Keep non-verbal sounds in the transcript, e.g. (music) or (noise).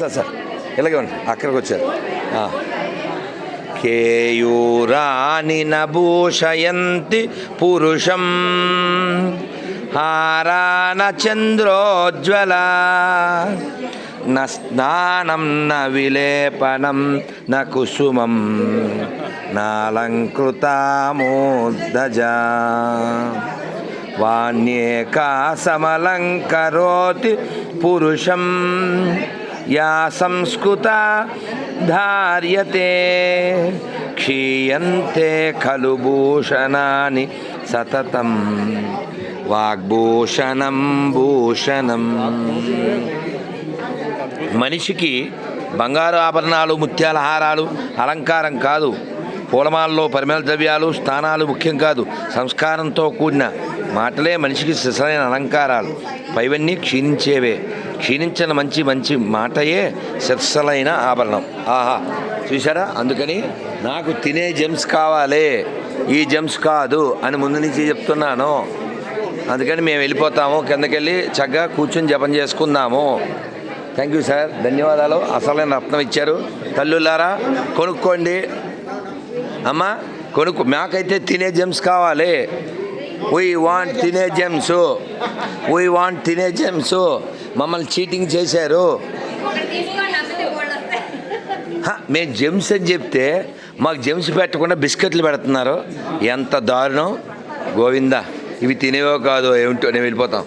Sir sir ఇలాగేవండి అక్కడికి వచ్చారు. కేయూరాని నభూషయంతి పురుషం హారాన చంద్రోజ్వల స్నానం న విలేపనం న కుసుమం నాలంకృతామోద్దజా వాణ్యేకా సమలంకరోతి పురుషం యా సంస్కృత ధార్యతే క్షీయంతే ఖలు భూషణాని సతతం వాగ్భూషణం భూషణం మనిషికి బంగారు ఆభరణాలు ముత్యాల హారాలు అలంకారం కాదు. పూలమాలలో పరిమళ ద్రవ్యాలు స్థానాలు ముఖ్యం కాదు. సంస్కారంతో కూడిన మాటలే మనిషికి శిశలైన అలంకారాలు. పైవన్నీ క్షీణించేవే. క్షీణించిన మంచి మంచి మాటయే శిర్సలైన ఆభరణం. ఆహా చూసారా అందుకని నాకు తినే జెమ్స్ కావాలి. ఈ జెమ్స్ కాదు అని ముందు నుంచి చెప్తున్నాను. అందుకని మేము వెళ్ళిపోతాము కిందకెళ్ళి చక్కగా కూర్చొని జపం చేసుకుందాము. థ్యాంక్ యూ సార్ ధన్యవాదాలు. అసలైన రత్నం ఇచ్చారు. తల్లులారా కొనుక్కోండి. అమ్మా కొనుక్కు. మాకైతే తినే జెమ్స్ కావాలి. వీ వాంట్ తినే జెమ్స్ వీ వాంట్ తినే జెమ్స్ మమ్మల్ని చీటింగ్ చేశారు. (laughs) మేము జెమ్స్ అని చెప్తే మాకు జెమ్స్ పెట్టకుండా బిస్కెట్లు పెడుతున్నారు. ఎంత దారుణం. గోవిందా ఇవి తినేవో కాదో ఏమిటో నేను వెళ్ళిపోతాం.